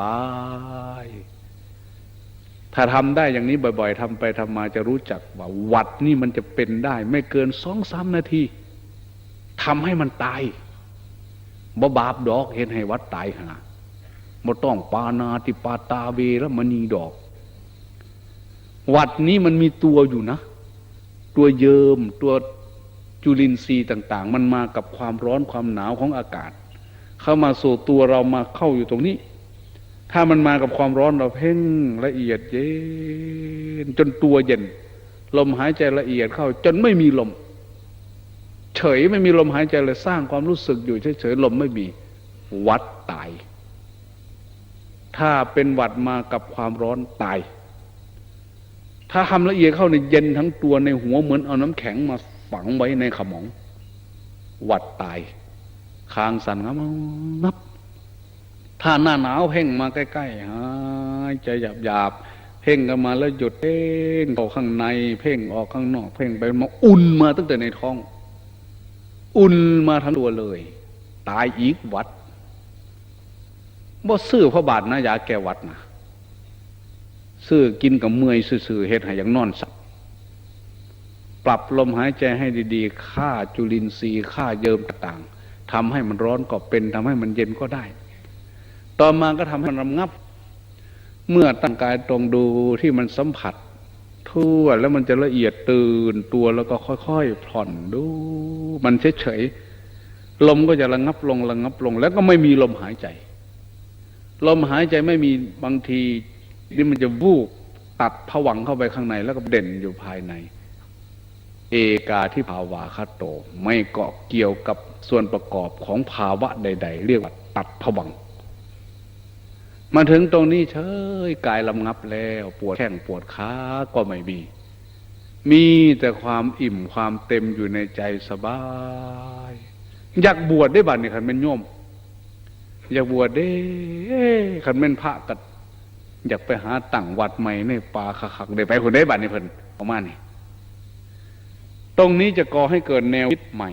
บาย ถ้าทำได้อย่างนี้บ่อย ๆทำไปทำมาจะรู้จักว่าวัดนี่มันจะเป็นได้ ไม่เกินสองสามนาทีทำให้มันตายบ่บาปดอกเห็นให้วัดตายหาบ่ต้องปานาติปาตาเวรมณีดอก วัดนี้มันมีตัวอยู่นะ ตัวเยิมตัวจุลินทรีย์ต่าง ๆ มันมากับความร้อนความหนาวของอากาศ เข้ามาสู่ตัวเรามาเข้าอยู่ตรงนี้ ถ้ามันมากับความร้อนเราเพ่งละเอียดเย็นจนตัวเย็น ลมหายใจละเอียดเข้า จนไม่มีลม เฉยไม่มีลมหายใจเลยสร้างความรู้สึกอยู่เฉยๆลมไม่มี วัดตาย ถ้าเป็นวัดมากับความร้อนตาย ถ้าทำละเอียดเข้าในเย็นทั้งตัวในหัวเหมือนเอาน้ำแข็งมาฝังไว้ในขมอง วัดตายคางสั่นงับงับ ถ้าหน้าหนาวเพ่งมาใกล้ๆหายใจหยาบๆเพ่งกันมาแล้วหยุดเพ่งออกข้างใน เพ่งออกข้างนอก เพ่งไปมาอุ่นมาตั้งแต่ในท้อง อุ่นมาทั้งตัวเลย ตายอีกวัดบ่ซื้อพระบาทนะยาแก้วัดนะซื้อกินกับเมื่อยซื่อเฮ็ดให้อย่างนอนสับปรับลมหายใจให้ดีๆฆ่าจุลินทรีย์ฆ่าเยิมต่างๆทำให้มันร้อนก็เป็นทำให้มันเย็นก็ได้ ต่อมาก็ทำให้มันรำงับ เมื่อตั้งกายตรงดูที่มันสัมผัส ทั่วแล้วมันจะละเอียดตื่นตัวแล้วก็ค่อยๆผ่อนดู มันเฉยๆลมก็จะระงับลงระงับลง แล้วก็ไม่มีลมหายใจ ลมหายใจไม่มีบางทีนี่มันจะวูบตัดผวังเข้าไปข้างใน แล้วก็เด่นอยู่ภายใน เอกาที่ภาวาคาโต ไม่เกาะเกี่ยวกับส่วนประกอบของภาวะใด ๆ เรียกว่าตัดผวัง มาถึงตรงนี้เฉยกายลำงับแล้ว ปวดแข้งปวดขาก็ไม่มี มีแต่ความอิ่มความเต็มอยู่ในใจสบาย อยากบวชได้บัดนี่คันเป็นโยม อยากบวชได้คันเป็นพระกัดอยากไปหาตั้งวัดใหม่ในป่าคักๆได้ไปคนได้บัดนี่เพิ่นออกมานี่ตรงนี้จะก่อให้เกิดแนวคิดใหม่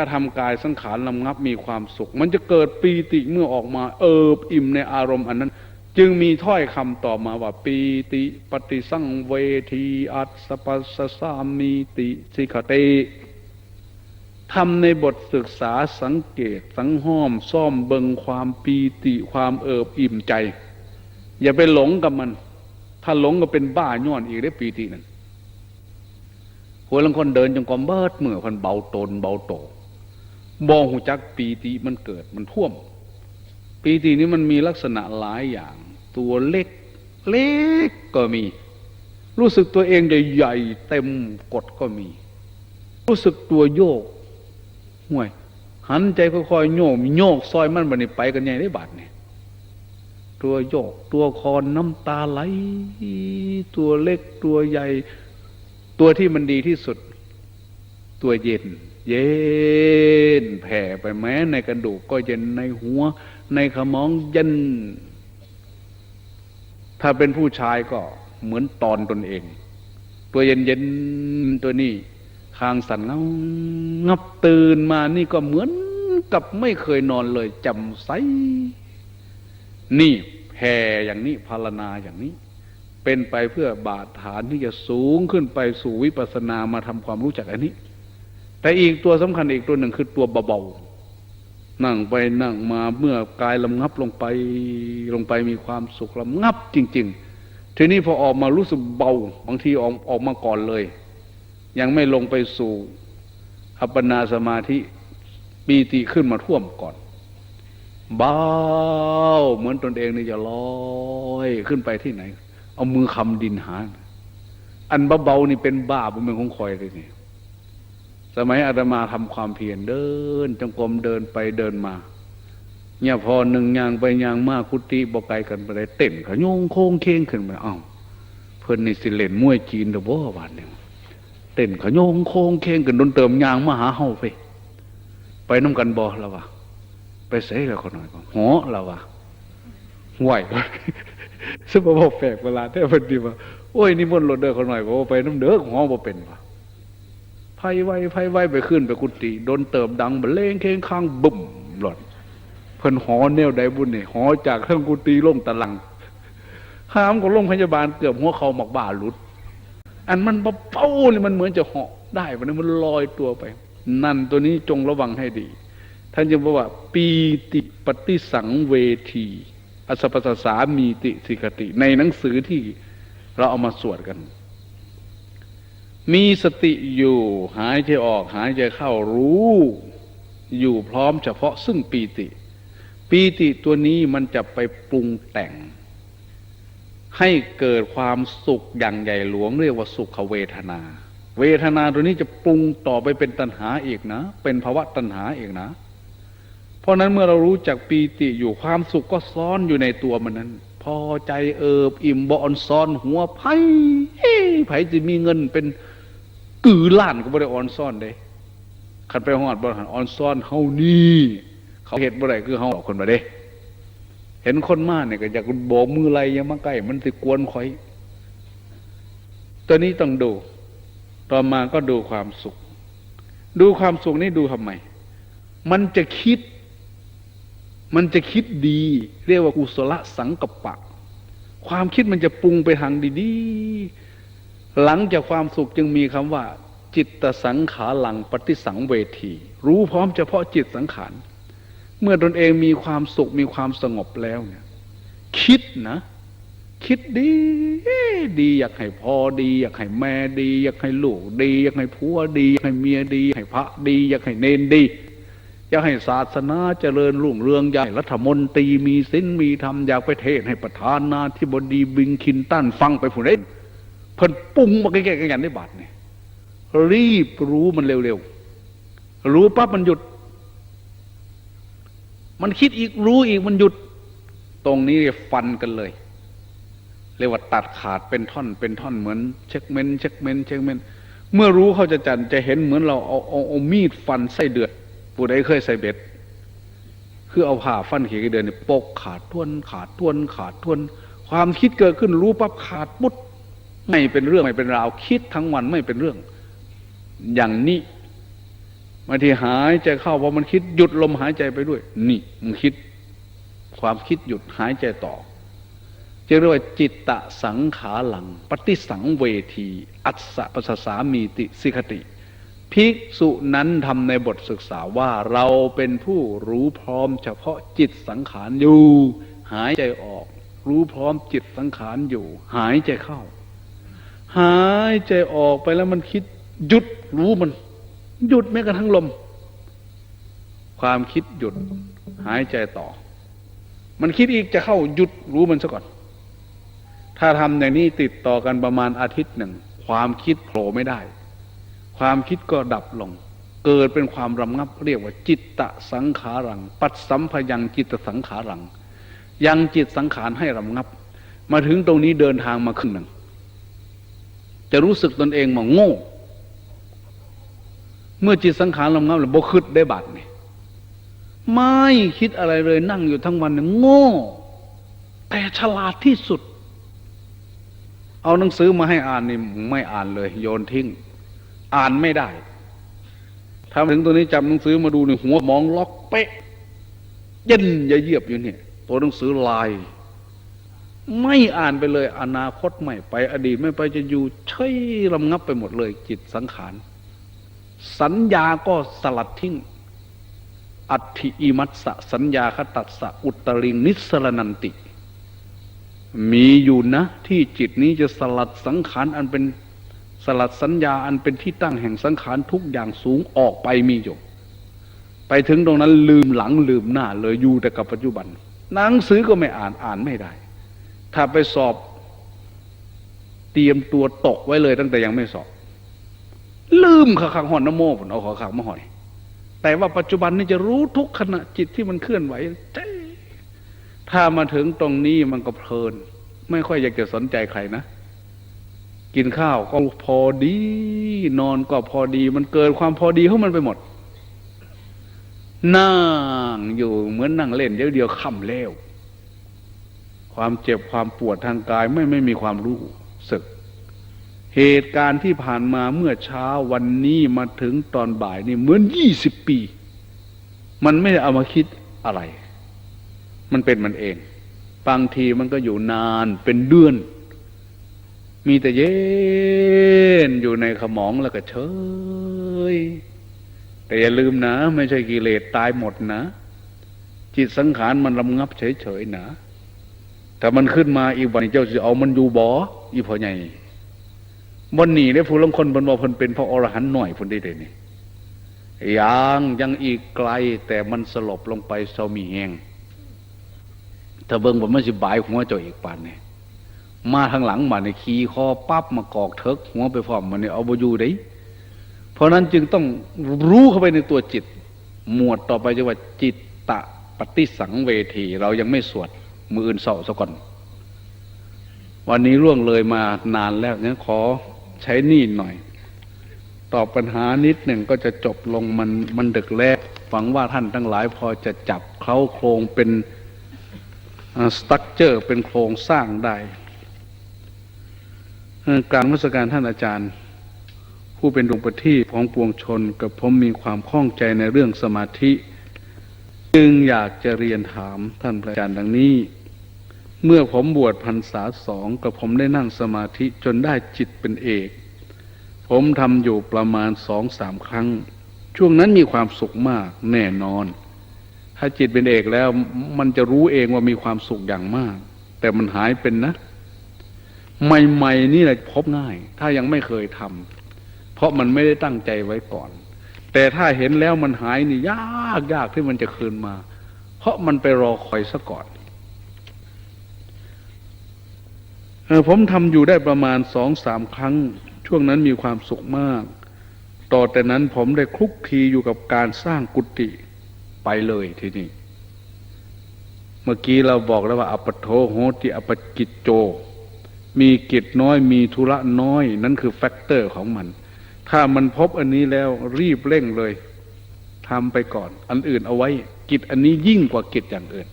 ถ้าทำกายสังขารลำงับมีความสุข มันจะเกิดปีติเมื่อออกมา เอิบอิ่มในอารมณ์อันนั้น จึงมีถ้อยคำต่อมาว่า ปีติปฏิสังเวทีอัสปัสสสามีติสิกเตทำในบทศึกษาสังเกตสังห้อมซ่อมเบิงความปีติความเอิบอิ่มใจ อย่าไปหลงกับมัน ถ้าหลงก็เป็นบ้าย้อนอีกได้ปีตินั้นหัวลังคนเดินจงกรมเบิดเมื่อคนเบาตนเบาโต บองหูจักปีติมันเกิดมันท่วม ปีตินี้มันมีลักษณะหลายอย่าง ตัวเล็ก เล็กก็มี รู้สึกตัวเองใหญ่ๆเต็มกดก็มี รู้สึกตัวโยกห่วย หันใจค่อยๆโยกมีโยกซอยมันบันนี้ไปกันใหญ่ได้บาดเนี่ยตัวโยกตัวคอนน้ำตาไหล ตัวเล็กตัวใหญ่ ตัวที่มันดีที่สุด ตัวเย็น เย็นแผ่ไปแม้ในกระดูกก็เย็นในหัว ในขมองเย็น ถ้าเป็นผู้ชายก็เหมือนตอนตนเอง ตัวเย็นเย็นตัวนี้คางสั่นเงางับตื่นมานี่ก็เหมือนกับไม่เคยนอนเลยจำใส นี่แผ่อย่างนี้ภาวนาอย่างนี้ เป็นไปเพื่อบาดฐานที่จะสูงขึ้นไปสู่วิปัสสนามาทำความรู้จักอันนี้ แต่อีกตัวสำคัญอีกตัวหนึ่งคือตัวเบาๆนั่งไปนั่งมาเมื่อกายลำงับลงไปลงไปมีความสุขลำงับจริง ๆ ทีนี้พอออกมารู้สึกเบาบางทีออกออกมาก่อนเลย ยังไม่ลงไปสู่อัปปนาสมาธิปีติขึ้นมาท่วมก่อนเบาเหมือนตนเองนี่จะลอยขึ้นไปที่ไหน เอามือคำดินหา อันเบาๆนี่เป็นบ้าเป็นเมืองของคอยเลยนี่ สมัยอาตมาทำความเพียรเดิน จงกรมเดินไปเดินมาเนี่ยพอหนึ่งยางไปยางมากคุติบอกไกลกันไปได้เต้นขยงโค้งเค้งขึ้นมาอ้าวเพิ่นนี่สิเล่นมวยจีนหรือบ่บาดเนี่ยเต้นขยงโค้งเค้งขึ้นโดนเติมยางมาหาเฮาไป ไปน้ำกันบ่แล้ววะไปเสยแล้วคนหน่อยก็หอแล้ววะห่วยสมบอกแปลกเวลาแต่เพิ่นดีว่าโอ้ยนี่มนต์รถเด้อคนหน่อยบอกว่าไปน้ำเด้อห้อบ่เป็นวะ ไฟไวไฟไวไปขึ้นไปกุฏิโดนเติมดังบรรเลงเค้งข้างบุ่มหลอดเพิ่นหอแนวใดบุญนี่หอจากเครื่องกุฏิลงตะลังห้ามก็ลงพยาบาลเกือบหัวเขาหมักบ้าหลุด อันมันเป้านี่มันเหมือนจะเหาะได้วันนี้มันลอยตัวไป นั่นตัวนี้จงระวังให้ดี ท่านจะบอกว่า ปีติปฏิสังเวทีอสปสสามีติสิกติ ในหนังสือที่เราเอามาสวดกัน มีสติอยู่ หายใจออกหายใจเข้ารู้ อยู่พร้อมเฉพาะซึ่งปีติ ปีติตัวนี้มันจะไปปรุงแต่ง ให้เกิดความสุขอย่างใหญ่หลวงเรียกว่าสุขเวทนา เวทนาตัวนี้จะปรุงต่อไปเป็นตัณหาอีกนะ เป็นภาวะตัณหาอีกนะ เพราะนั้นเมื่อเรารู้จักปีติอยู่ความสุขก็ซ้อนอยู่ในตัวมันนั้นพอใจเอิบอิ่มบอนซ้อนหัวไผ่ไผ่จะมีเงินเป็น กือล้านก็ไม่ได้ออนซ่อนเด้ขันไปหอดบริหารออนซ่อนเฮานี่เขาเหตุบ่ได้คือเฮาบอกคนมาเด้เห็นคนมาเนี่ยก็อยากโบกมือไรยังมาใกล้มันติกวนคอย ตัวนี้ต้องดู ต่อมาก็ดูความสุข ดูความสุขนี่ดูทำไม มันจะคิด มันจะคิดดี เรียกว่ากุศลสังกปะ ความคิดมันจะปรุงไปทางดีๆ หลังจากความสุขจึงมีคำว่า จิตสังขาหลังปฏิสังเวที รู้พร้อมเฉพาะจิตสังขารเมื่อตนเองมีความสุขมีความสงบแล้วเนี่ย คิดนะ คิดดี ดีอยากให้พอดี อยากให้แม่ดี อยากให้ลูกดี อยากให้ผัวดี อยากให้เมียดี ให้พระดี อยากให้เนนดีอยากให้ศาสนาเจริญรุ่งเรืองใหญ่รัฐมนตรีมีศีลมีธรรมอยากไปเทศให้ประธานาธิบดีบิงคินตันฟังไปผู้ใด เพิ่นปรุงมาแก่ๆกันได้บาทเนี่ยรีบรู้มันเร็วๆ รู้ปั๊บมันหยุด มันคิดอีกรู้อีกมันหยุด ตรงนี้ฟันกันเลย เรียกว่าตัดขาดเป็นท่อนเป็นท่อนเหมือนเช็คเมนเช็คเมนเช็คเมนเมื่อรู้เขาจะจันจะเห็นเหมือนเราเอาเอาเอามีดฟันไส้เดือดผู้ใดเคยใส่เบ็ด คือเอาผ่าฟันเขียเดือนนี่ปกขาดท้วนขาดท้วนขาดท้วน ความคิดเกิดขึ้นรู้ปั๊บขาดปุ๊บ ไม่เป็นเรื่องไม่เป็นราว คิดทั้งวันไม่เป็นเรื่อง อย่างนี้บางทีหายใจเข้าพอมันคิดหยุดลมหายใจไปด้วย นี่มันคิด ความคิดหยุดหายใจต่อจะเรียกว่าจิตตะสังขาหลัง ปฏิสังเวที อัศปัสสามีติสิกติภิกษุนั้นทำในบทศึกษาว่าเราเป็นผู้รู้พร้อมเฉพาะจิตสังขารอยู่ หายใจออก รู้พร้อมจิตสังขารอยู่ หายใจเข้า หายใจออกไปแล้วมันคิดหยุดรู้มัน หยุดแม้กระทั่งลม ความคิดหยุด หายใจต่อ มันคิดอีกจะเข้าหยุดรู้มันซะก่อน ถ้าทำอย่างนี้ติดต่อกันประมาณอาทิตย์หนึ่ง ความคิดโผล่ไม่ได้ ความคิดก็ดับลง เกิดเป็นความรำงับเรียกว่า จิตตะสังขารัง ปัดสัมพยังจิตสังขารัง ยังจิตสังขารให้รำงับ มาถึงตรงนี้เดินทางมาครึ่งหนึ่ง จะรู้สึกตนเองว่าโง่ เมื่อจิตสังขารรำงับแล้วบ่คิดได้บัตรนี่ไม่คิดอะไรเลยนั่งอยู่ทั้งวันโง่ แต่ฉลาดที่สุด เอาหนังสือมาให้อ่านนี่ไม่อ่านเลย โยนทิ้ง อ่านไม่ได้ถ้าถึงตัวนี้จับหนังสือมาดูนี่หัวมองล็อกเป๊ะเย็นอย่าเยียบอยู่เนี่ยตัวหนังสือลาย ไม่อ่านไปเลย อนาคตไม่ไป อดีตไม่ไปจะอยู่เฉยลำงับไปหมดเลย จิตสังขาร สัญญาก็สลัดทิ้ง อัติอิมัตสะสัญญาคตัสสะอุตริงนิสรนันติ มีอยู่นะ ที่จิตนี้จะสลัดสังขารอันเป็นสลัดสัญญาอันเป็นที่ตั้งแห่งสังขารทุกอย่างสูงออกไปมีอยู่ไปถึงตรงนั้นลืมหลังลืมหน้าเลยอยู่แต่กับปัจจุบัน หนังสือก็ไม่อ่านอ่านไม่ได้ ถ้าไปสอบ เตรียมตัวตกไว้เลยตั้งแต่ยังไม่สอบ ลืมขังหอนน้ำโมผลเอาขอขังมาหอย แต่ว่าปัจจุบันนี้จะรู้ทุกขณะจิตที่มันเคลื่อนไหวถ้ามาถึงตรงนี้มันก็เพลิน ไม่ค่อยอยากจะสนใจใครนะ กินข้าวก็พอดี นอนก็พอดี มันเกิดความพอดีของมันไปหมด นั่งอยู่เหมือนนั่งเล่นเดียวเดียวค่ำแล้ว ความเจ็บความปวดทางกายไม่ไม่มีความรู้สึก เหตุการณ์ที่ผ่านมาเมื่อเช้าวันนี้มาถึงตอนบ่ายนี่เหมือนยี่สิบปี มันไม่ได้เอามาคิดอะไร มันเป็นมันเอง บางทีมันก็อยู่นานเป็นเดือน มีแต่เย็นอยู่ในขมองแล้วก็เฉยแต่อย่าลืมนะ ไม่ใช่กิเลสตายหมดนะ จิตสังขารมันลำงับเฉยๆนะ แต่มันขึ้นมาอีกวันเจ้าจะเอามันอยู่บ่ออีพอใหญ่บนหนีได้ผู้ลงคนบนบ่เพิ่นเป็นพระอรหันต์หน่อยเพิ่นได้เลยนี่ยังยังอีกไกลแต่มันสลบลงไปเศร้ามีแหงถ้าเบิ่งผมมันสิบายหัวเจ้าอีกปานเนี่ยมาทางหลังมาในขี่คอปั๊บมากอกเถิกหัวไปพร้อมมันเนี่ยเอาบอยู่ได้เพราะนั้นจึงต้องรู้เข้าไปในตัวจิต หมวดต่อไปจะว่าจิตตะปฏิสังเวที เรายังไม่สวด มืออื่นเสาซะก่อน วันนี้ล่วงเลยมานานแล้วงั้นขอใช้นี่หน่อย ตอบปัญหานิดหนึ่งก็จะจบลงมันมันดึกแล้วหวังว่าท่านทั้งหลายพอจะจับเคล้าโครงเป็นสตั๊กเจอร์เป็นโครงสร้างได้การมัสการท่านอาจารย์ ผู้เป็นดวงประทีปของปวงชนกับผมมีความข้องใจในเรื่องสมาธิ จึงอยากจะเรียนถามท่านอาจารย์ดังนี้ เมื่อผมบวชพรรษาสองกับผมได้นั่งสมาธิจนได้จิตเป็นเอก ผมทำอยู่ประมาณสองสามครั้ง ช่วงนั้นมีความสุขมากแน่นอน ถ้าจิตเป็นเอกแล้วมันจะรู้เองว่ามีความสุขอย่างมาก แต่มันหายเป็นนะ ใหม่ๆนี่แหละพบง่าย ถ้ายังไม่เคยทำเพราะมันไม่ได้ตั้งใจไว้ก่อน แต่ถ้าเห็นแล้วมันหายนี่ยากยากที่มันจะคืนมา เพราะมันไปรอคอยซะก่อนเออ ผมทำอยู่ได้ประมาณสองสามครั้ง ช่วงนั้นมีความสุขมาก ต่อแต่นั้นผมได้คลุกคลีอยู่กับการสร้างกุฏิไปเลยทีนี้เมื่อกี้เราบอกแล้วว่าอปโทโหติอปกิจโจ มีกิจน้อยมีธุระน้อย นั่นคือแฟกเตอร์ของมัน ถ้ามันพบอันนี้แล้วรีบเร่งเลยทำไปก่อน อันอื่นเอาไว้ กิจอันนี้ยิ่งกว่ากิจอย่างอื่น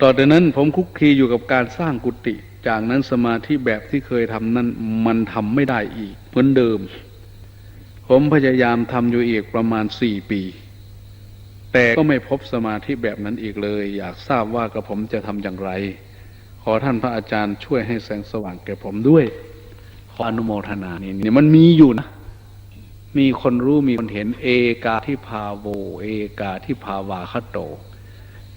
ต่อจากนั้นผมคุกคีอยู่กับการสร้างกุฏิจากนั้นสมาธิแบบที่เคยทำนั้นมันทำไม่ได้อีกเหมือนเดิม ผมพยายามทำอยู่อีกประมาณสี่ปี แต่ก็ไม่พบสมาธิแบบนั้นอีกเลย อยากทราบว่ากระผมจะทำอย่างไร ขอท่านพระอาจารย์ช่วยให้แสงสว่างแก่ผมด้วย ขออนุโมทนานี่นี่มันมีอยู่นะ มีคนรู้มีคนเห็นเอกาที่พาโว เอกาที่ภาวาคโต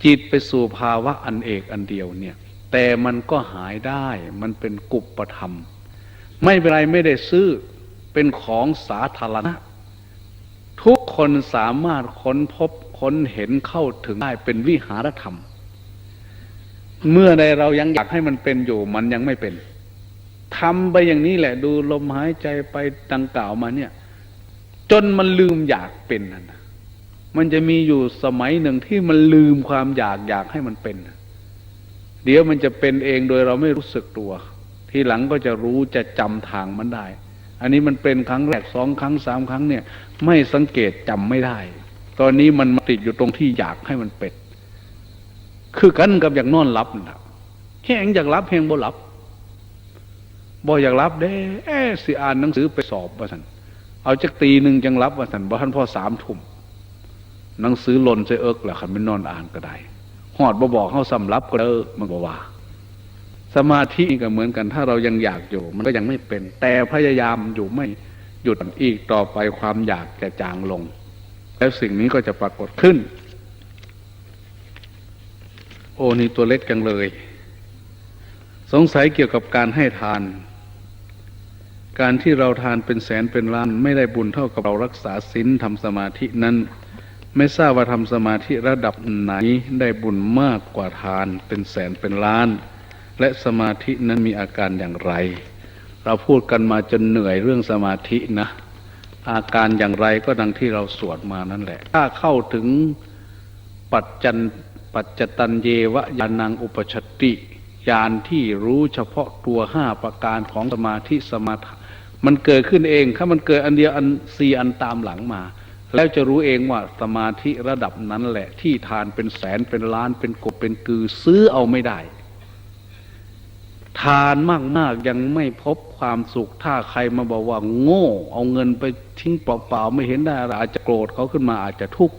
จิตไปสู่ภาวะอันเอกอันเดียวเนี่ย แต่มันก็หายได้ มันเป็นกุปปธรรม ไม่เป็นไรไม่ได้ซื้อเป็นของสาธารณะ ทุกคนสามารถค้นพบค้นเห็นเข้าถึงได้เป็นวิหารธรรม เมื่อใดเรายังอยากให้มันเป็นอยู่มันยังไม่เป็นทำไปอย่างนี้แหละ ดูลมหายใจไปดังกล่าวมาเนี่ย จนมันลืมอยากเป็นนั่นนะ มันจะมีอยู่สมัยหนึ่งที่มันลืมความอยากอยากให้มันเป็น เดี๋ยวมันจะเป็นเองโดยเราไม่รู้สึกตัว ทีหลังก็จะรู้จะจำทางมันได้ อันนี้มันเป็นครั้งแรกสองครั้งสามครั้งเนี่ย ไม่สังเกตจำไม่ได้ ตอนนี้มันมติดอยู่ตรงที่อยากให้มันเป็น คือกันกับอย่างนอนหลับนะแห้งอยากรับแห้งบ่หลับบ่อยากรับเด้เอ๊สิอ่านหนังสือไปสอบว่าสันเอาจักตีหนึ่งจังรับว่าสันบ่ทันพ่อสามทุ่ม หนังสือหล่นใส่เอิกแหละคันไม่นอนอ่านก็ได้หอดบ่บอกเข้าสำรับก็เออมันก็ว่า สมาธิก็เหมือนกัน ถ้าเรายังอยากอยู่ มันก็ยังไม่เป็น แต่พยายามอยู่ไม่หยุดอีกต่อไปความอยากจะจางลง แล้วสิ่งนี้ก็จะปรากฏขึ้น โอ้นี่ตัวเล็กจังเลย สงสัยเกี่ยวกับการให้ทาน การที่เราทานเป็นแสนเป็นล้านไม่ได้บุญเท่ากับเรารักษาศีลทำสมาธินั้น ไม่ทราบว่าทำสมาธิระดับไหนได้บุญมากกว่าทานเป็นแสนเป็นล้าน และสมาธินั้นมีอาการอย่างไร เราพูดกันมาจนเหนื่อยเรื่องสมาธินะ อาการอย่างไรก็ดังที่เราสวดมานั่นแหละ ถ้าเข้าถึงปัจจันปัจจตันเยวะยานังอุปชตติญาณที่รู้เฉพาะตัวห้าประการของสมาธิสมาธิมันเกิดขึ้นเองถ้ามันเกิดอันเดียวอันสี่อันตามหลังมา แล้วจะรู้เองว่าสมาธิระดับนั้นแหละ ที่ทานเป็นแสนเป็นล้านเป็นกบเป็นกือซื้อเอาไม่ได้ ทานมากๆยังไม่พบความสุขถ้าใครมาบอกว่า โง่ เอาเงินไปทิ้งเปล่าๆไม่เห็นได้อะไรอาจจะโกรธเขาขึ้นมาอาจจะทุกข์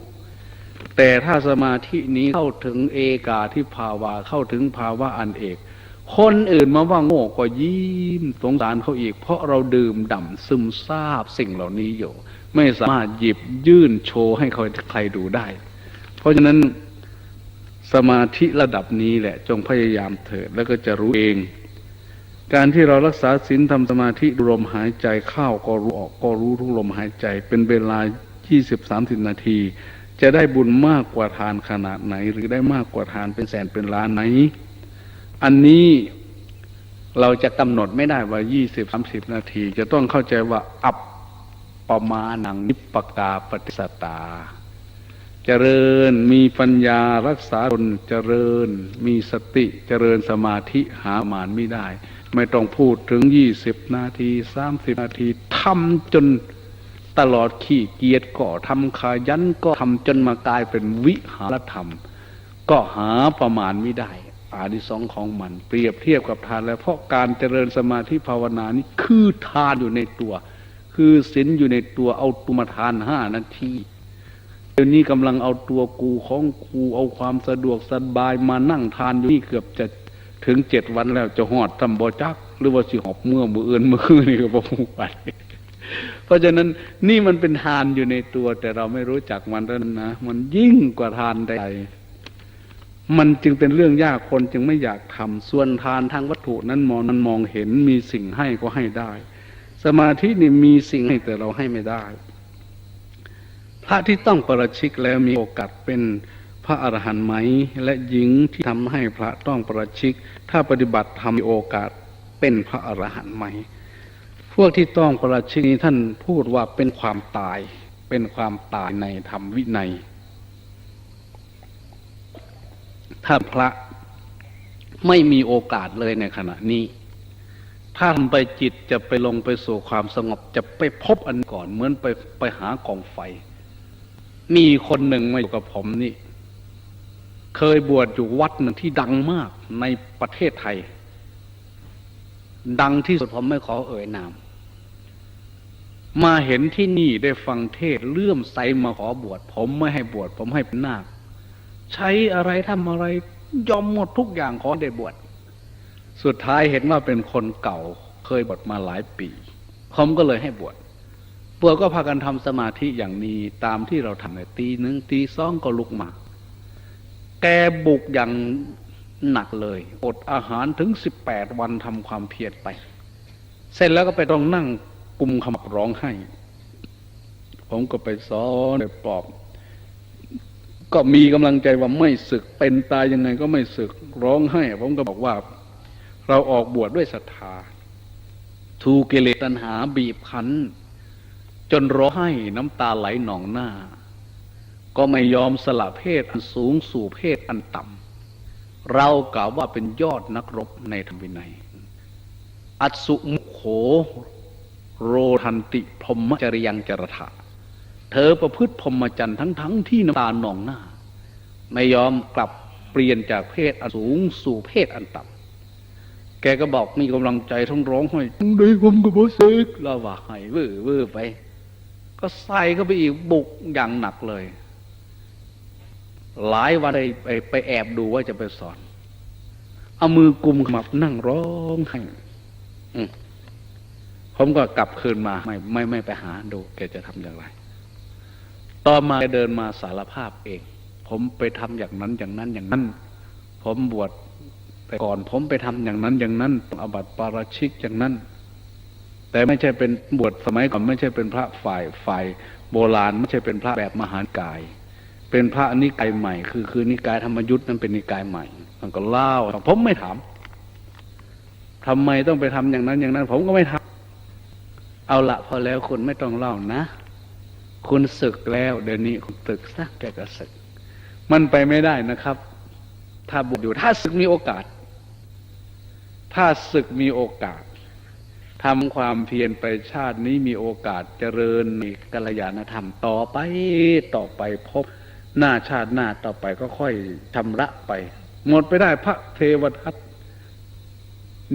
แต่ถ้าสมาธินี้เข้าถึงเอกาที่ภาวะเข้าถึงภาวะอันเอกคนอื่นมาว่าโง่ก็ยิ้มสงสารเขาอีก เพราะเราดื่มด่ำซึมซาบสิ่งเหล่านี้อยู่ ไม่สามารถหยิบยื่นโชว์ให้ใครใครดูได้ เพราะฉะนั้นสมาธิระดับนี้แหละ จงพยายามเถิดแล้วก็จะรู้เอง การที่เรารักษาศีลทำสมาธิดูลมหายใจเข้าก็รู้ออกก็รู้ทุกลมหายใจ เป็นเวลา 20-30 นาที จะได้บุญมากกว่าทานขนาดไหน หรือได้มากกว่าทานเป็นแสนเป็นล้านไหน อันนี้เราจะกำหนดไม่ได้ว่า 20-30 นาที จะต้องเข้าใจว่าอัป ปมานังนิปกาปฏิสตา เจริญมีปัญญารักษาตนเจริญ มีสติเจริญสมาธิหามานไม่ได้ ไม่ต้องพูดถึงยี่สิบนาทีสามสิบนาทีทำจนตลอดขี้เกียจก็ทำขายันก็ทำจนมากลายเป็นวิหารธรรม ก็หาประมาณไม่ได้อาดิสองส์ของมัน เปรียบเทียบกับทานแล้วเพราะการเจริญสมาธิภาวนานี้คือทานอยู่ในตัว คือศีลอยู่ในตัวเอาตุมาทานห้านาทีเดี๋ยวนี้กำลังเอาตัวกูของกูเอาความสะดวกสบายมานั่งทานอยู่นี่เกือบจะถึงเจ็ดวันแล้วจะหอดทำบอจัก หรือว่าสิหอบเมื่อมือเอื่นมือคืนนี่ก็บอผูกไปเพราะฉะนั้นนี่มันเป็นทานอยู่ในตัว แต่เราไม่รู้จักมันแล้วนะมันยิ่งกว่าทานใดมันจึงเป็นเรื่องยากคนจึงไม่อยากทำส่วนทานทางวัตถุนั้นมองนั้นมองเห็นมีสิ่งให้ก็ให้ได้ สมาธินี่มีสิ่งให้แต่เราให้ไม่ได้ พระที่ต้องประชิกแล้วมีโอกาสเป็นพระอรหันต์ไหม และหญิงที่ทำให้พระต้องประชิก ถ้าปฏิบัติทำมีโอกาสเป็นพระอรหันต์ไหม พวกที่ต้องประชิกนี้ท่านพูดว่าเป็นความตาย เป็นความตายในธรรมวินัย ถ้าพระไม่มีโอกาสเลยในขณะนี้ ถ้าทำไปจิตจะไปลงไปสู่ความสงบ จะไปพบอันก่อน เหมือนไปไปหากองไฟ มีคนหนึ่งมาอยู่กับผมนี่ เคยบวชอยู่วัดหนึ่งที่ดังมากในประเทศไทย ดังที่สุดผมไม่ขอเอ่ยนาม มาเห็นที่นี่ได้ฟังเทศเลื่อมใสมาขอบวช ผมไม่ให้บวช ผมให้เป็นนาค ใช้อะไรทำอะไรยอมหมดทุกอย่างขอได้บวช สุดท้ายเห็นว่าเป็นคนเก่าเคยบวชมาหลายปีผมก็เลยให้บวชบวชก็พากันทำสมาธิอย่างนี้ตามที่เราทำในตีหนึ่งตีสองก็ลุกมา แกบุกอย่างหนักเลยอดอาหารถึงสิบแปดวันทำความเพียรไป เสร็จแล้วก็ไปต้องนั่งกุมขมับร้องไห้ ผมก็ไปสอนไปปลอบ ก็มีกำลังใจว่าไม่ศึกเป็นตายยังไงก็ไม่ศึกร้องไห้ ผมก็บอกว่า เราออกบวชดด้วยศรัทธาทูกเกเลสตัณหาบีบคั้น จนร้องไห้น้ำตาไหลหนองหน้า ก็ไม่ยอมสละเพศอันสูงสู่เพศอันต่ำเรากล่าวว่าเป็นยอดนักรบในธรรมวินัย อัสุมุโข โรทันติพรมจริยังจรถะเธอประพฤติพรหมจรรย์ทั้งทั้งที่น้ำตาหนองหน้า ไม่ยอมกลับเปลี่ยนจากเพศอันสูงสู่เพศอันต่ำ แกก็บอกมีกำลังใจทั้งร้องไห้ได้ผมก็บอสึกล้วว่าให้เวอร์เวอร์ไป ก็ใส่เข้าไปอีกบุกอย่างหนักเลย หลายวันไปไปไปแอบดูว่าจะไปสอน เอามือกุมขมับนั่งร้องไห้ผมก็กลับคืนมาไม่ไม่ไม่ไปหาดูแกจะทำอย่างไร ต่อมาแกเดินมาสารภาพเอง ผมไปทำอย่างนั้นอย่างนั้นอย่างนั้น ผมบวช แต่ก่อนผมไปทำอย่างนั้นอย่างนั้นอบัติปาราชิกอย่างนั้น แต่ไม่ใช่เป็นบวชสมัยก่อนไม่ใช่เป็นพระฝ่ายฝ่าย โบราณไม่ใช่เป็นพระแบบมหากาย เป็นพระนิกายใหม่ คือคือนิกายธรรมยุทธ์นั้นเป็นนิกายใหม่มันก็เล่าผมไม่ถามทำไมต้องไปทำอย่างนั้นอย่างนั้น ผมก็ไม่ทำเอาละพอแล้วคุณไม่ต้องเล่านะ คุณศึกแล้วเดี๋ยวนี้คุณศึกซะแกก็ศึก มันไปไม่ได้นะครับ ถ้าบุกอยู่ถ้าศึกมีโอกาส ถ้าศึกมีโอกาสทำความเพียรไปชาตินี้มีโอกาสเจริญกัลยาณธรรมต่อไปต่อไปพบหน้าชาติหน้าต่อไปก็ค่อยชำระไป หมดไปได้พระเทวทัต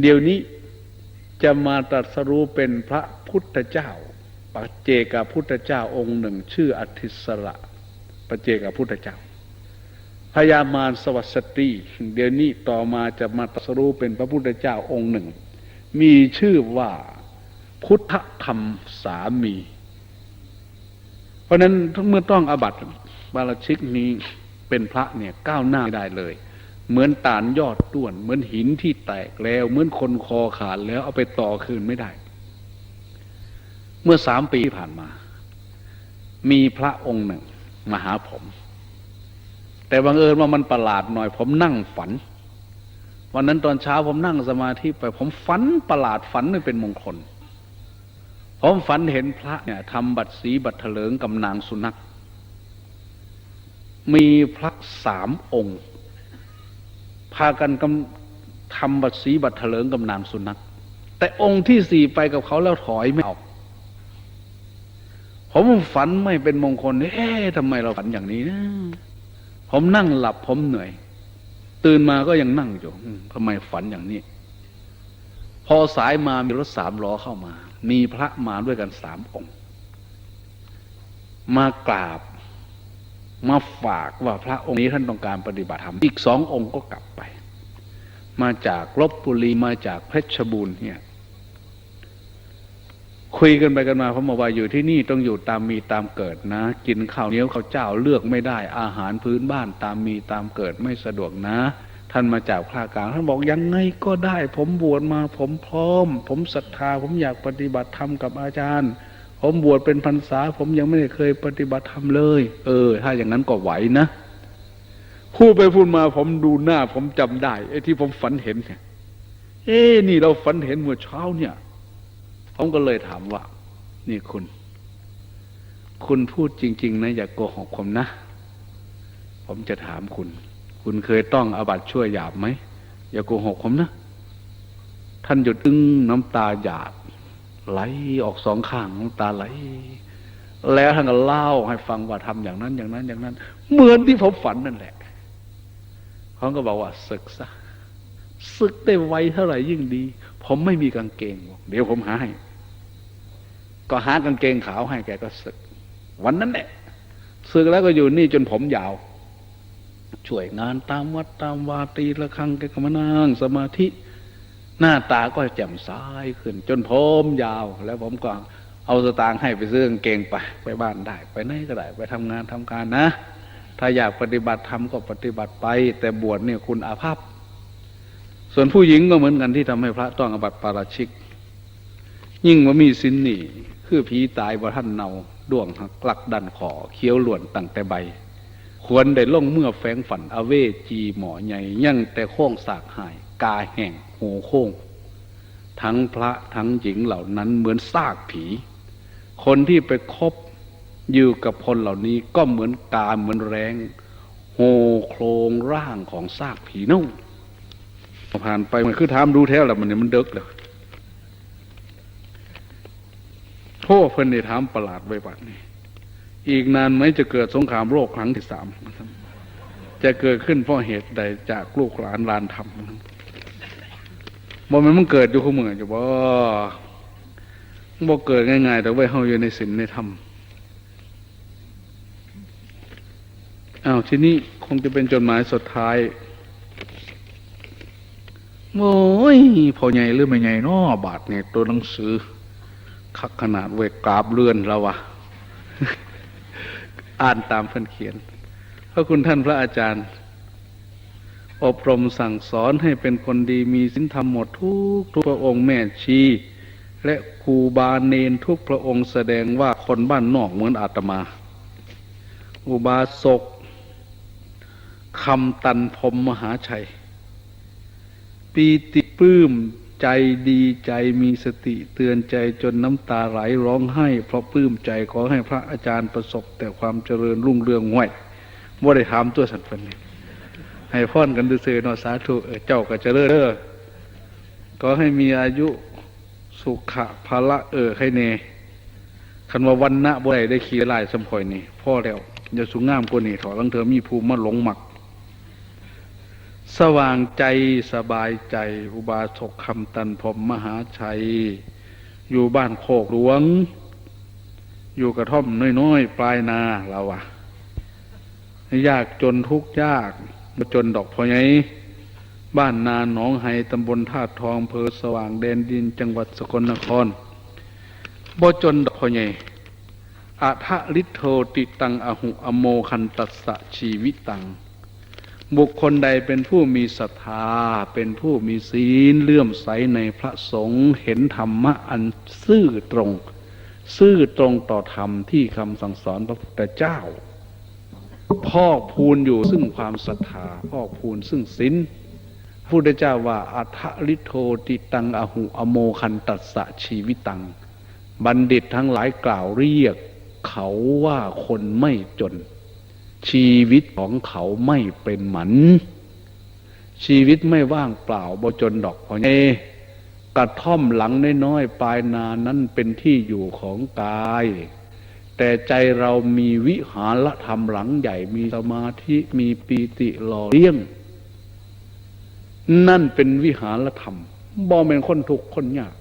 เดี๋ยวนี้จะมาตรัสรู้เป็นพระพุทธเจ้าปัจเจกพุทธเจ้าองค์หนึ่ง ชื่ออธิสระปัจเจกพุทธเจ้า พญามารสวัสตรี เดี๋ยวนี้ต่อมาจะมาตรัสรู้เป็นพระพุทธเจ้าองค์หนึ่ง มีชื่อว่าพุทธธรรมสามี เพราะนั้นเมื่อต้องอบัตบาลชิกนี้เป็นพระเนี่ยก้าวหน้าไม่ได้เลย เหมือนตาลยอดต้วน เหมือนหินที่แตกแล้ว เหมือนคนคอขาดแล้วเอาไปต่อคืนไม่ได้ เมื่อสามปีที่ผ่านมา มีพระองค์หนึ่งมาหาผม แต่บังเอิญว่ามันประหลาดหน่อย ผมนั่งฝัน วันนั้นตอนเช้าผมนั่งสมาธิไป ผมฝันประหลาดฝันไม่เป็นมงคล ผมฝันเห็นพระเนี่ยทำบัตรสีบัตรเถลิงกับนางสุนัขมีพระสามองค์ พากันกำทำบัตรสีบัตรเถลิงกับนางสุนัขแต่องค์ที่สี่ไปกับเขาแล้วถอยไม่ออก ผมฝันไม่เป็นมงคลเอ๊ะทำไมเราฝันอย่างนี้นะ ผมนั่งหลับผมเหนื่อย ตื่นมาก็ยังนั่งอยู่ทำไมฝันอย่างนี้ พอสายมามีรถสามล้อเข้ามา มีพระมาด้วยกันสามองค์ มากราบ มาฝากว่าพระองค์นี้ท่านต้องการปฏิบัติธรรมอีกสององค์ก็กลับไป มาจากลบบุรีมาจากเพชรบูรณ์เนี่ย คุยกันไปกันมาเพราะมาว่าอยู่ที่นี่ต้องอยู่ตามมีตามเกิดนะ กินข้าวเหนียวข้าวเจ้าเลือกไม่ได้ อาหารพื้นบ้านตามมีตามเกิดไม่สะดวกนะ ท่านมาจากภาคกลางท่านบอกยังไงก็ได้ ผมบวชมาผมพร้อม ผมศรัทธา ผมอยากปฏิบัติธรรมกับอาจารย์ ผมบวชเป็นพรรษา ผมยังไม่ได้เคยปฏิบัติธรรมเลย เออ ถ้าอย่างนั้นก็ไหวนะพูดไปพูดมาผมดูหน้า ผมจำได้ไอ้ที่ผมฝันเห็นเนี่ยเอ้นี่เราฝันเห็นเมื่อเช้าเนี่ย ผมก็เลยถามว่า นี่คุณ คุณพูดจริง ๆ นะ อย่ากโกหกผมนะ ผมจะถามคุณ คุณเคยต้องอาบัตช่วยหยาบไหม อย่าโกหกผมนะ ท่านหยุดตึงน้ำตาหยาดไหลออกสองข้างน้ำตาไหล แล้วท่านก็เล่าให้ฟังว่าทำอย่างนั้น อย่างนั้น อย่างนั้น เหมือนที่ผมฝันนั่นแหละเขาก็บอกว่าศึกซะศึกได้ไวเท่าไหร่ยิ่งดี ผมไม่มีกางเกงบอกเดี๋ยวผมหาให้ ก็หากางเกงขาวให้แกก็ศึก วันนั้นแหละศึกแล้วก็อยู่นี่จนผมยาว ช่วยงานตามวัดตามวาตีละครังแกก็มานั่งสมาธิ หน้าตาก็แจ่มใสขึ้น จนผมยาว แล้วผมก็เอาสตางค์ให้ไปซื้อกางเกงไป ไปบ้านได้ ไปไหนก็ได้ ไปทำงานทำการนะ ถ้าอยากปฏิบัติธรรมก็ปฏิบัติไป แต่บวชเนี่ยคุณอาภัพ ส่วนผู้หญิงก็เหมือนกันที่ทำให้พระต้องอบัติปาราชิก ยิ่งว่ามีสินนี่ คือผีตายบ่ท่านเนาด้วงหักลักดันขอเคี้ยวหลวนตั้งแต่ใบ ควรได้ล่องเมื่อแฝงฝันอเวจีหมอใหญ่ยั่งแต่โค้งสากหาย กาแห่งหูโค้ง ทั้งพระทั้งหญิงเหล่านั้นเหมือนซากผี คนที่ไปคบอยู่กับคนเหล่านี้ก็เหมือนกาเหมือนแรงโหโครงร่างของซากผีนุ่ง ผ่านไปมันคือถามดูแท้แล้วมันเนี่ยมันเดึกเลยโทษเพิ่นได้ถามประหลาดไว้บัดนี้ อีกนานไหมจะเกิดสงครามโลกครั้งที่สามจะเกิดขึ้นเพราะเหตุใดจากลูกหลานลานธรรมบ่มันมันเกิดอยู่คู่มือจะบ่บ่เกิดง่ายๆ แต่ไว้เฮาอยู่ในศีลในธรรมอ้าวทีนี้คงจะเป็นจดหมายสุดท้าย โอ้ยพอใหญ่หรือไม่ใหญ่นอบาทเนี่ยตัวหนังสือคักขนาดเวกกราบเลื่อนแล้ววะอ่านตามเพื่อนเขียนพระคุณท่านพระอาจารย์ อบรมสั่งสอนให้เป็นคนดีมีศีลธรรมหมดทุกทุกพระองค์แม่ชี และครูบาเนนทุกพระองค์แสดงว่าคนบ้านนอกเหมือนอาตมา อุบาสกคำตันพรมมหาชัย ปีติปลื้มใจดีใจมีสติเตือนใจจนน้ำตาไหลร้องไห้ เพราะปลื้มใจขอให้พระอาจารย์ประสบ แต่ความเจริญรุ่งเรืองห่วยว่ได้ถามตัวสันฟันนี่ให้พ่อนกันดื้อๆเนอสาธุเออเจ้าก็เจริญเด้อก็ให้มีอายุสุขะภละเออให้เนคันว่าวันณะบ่ได้ได้ขี่ลายสมพอยนี่พ่อแล้วอย่าสูงงามกว่านี่ถอลังเธอมีภูมิมาหลงหมัก สว่างใจสบายใจ อุบาสกคำตันพรมมหาชัย อยู่บ้านโคกหลวง อยู่กระท่อมน้อยๆ ปลายนาเราอะยากจนทุกยากมาจนดอกพอไงบ้านนาหนองไฮตำบลธาตุทองเภอสว่างแดนดินจังหวัดสกลนครบ่จนดอกพอไงอัทะลิโทติตังอหุอโมคันตัสสะชีวิตัง บุคคลใดเป็นผู้มีศรัทธา เป็นผู้มีศีลเลื่อมใสในพระสงฆ์เห็นธรรมะอันซื่อตรง ซื่อตรงต่อธรรมที่คำสั่งสอนพระพุทธเจ้า พอกพูนอยู่ซึ่งความศรัทธาพอกพูนซึ่งศีลพระพุทธเจ้าว่าอัทลิโทติตังอหุอโมคันตัสสะชีวิตัง บัณฑิตทั้งหลายกล่าวเรียก เขาว่าคนไม่จน ชีวิตของเขาไม่เป็นหมัน ชีวิตไม่ว่างเปล่าบจนดอกพอเกระท่อมหลังน้อยๆปลายนานั้นเป็นที่อยู่ของกาย แต่ใจเรามีวิหารธรรมหลังใหญ่มีสมาธิมีปีติหล่อเลี้ยง นั่นเป็นวิหารธรรมบ่เป็นคนทุกข์คนยาก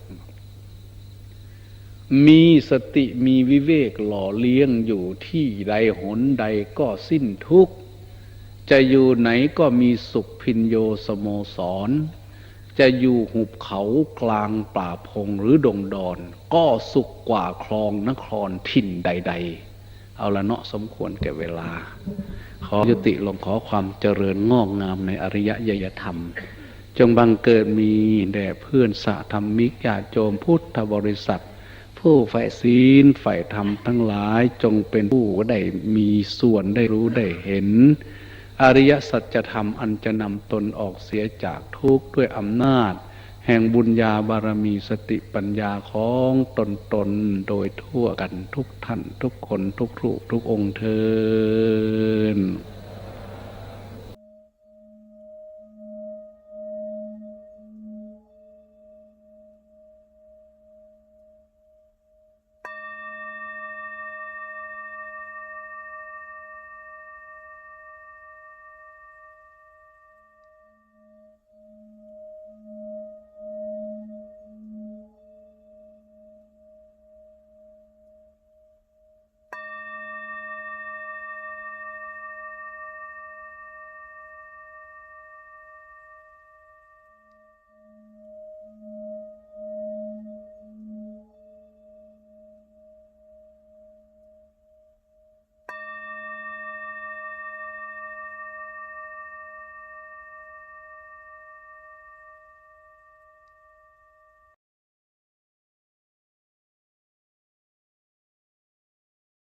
มีสติมีวิเวกหล่อเลี้ยงอยู่ที่ใดหนใดก็สิ้นทุกข์ จะอยู่ไหนก็มีสุขพินโยสโมสร จะอยู่หุบเขากลางป่าพงหรือดงดอน ก็สุขกว่าคลองนครถิ่นใด ๆ เอาละเนาะสมควรแก่เวลา ขอยุติลงขอความเจริญงอกงามในอริยยยธรรมจงบังเกิดมีแด่เพื่อนสะธรรมิกญาโยมพุทธบริษัท ผู้ใฝ่ศีลใฝ่ธรรมทั้งหลายจงเป็นผู้ได้มีส่วนได้รู้ได้เห็น อริยสัจธรรมอันจะนำตนออกเสียจากทุกข์ด้วยอำนาจ แห่งบุญญาบารมีสติปัญญาของตนตนโดยทั่วกันทุกท่านทุกคนทุกรูปทุกองค์เทิน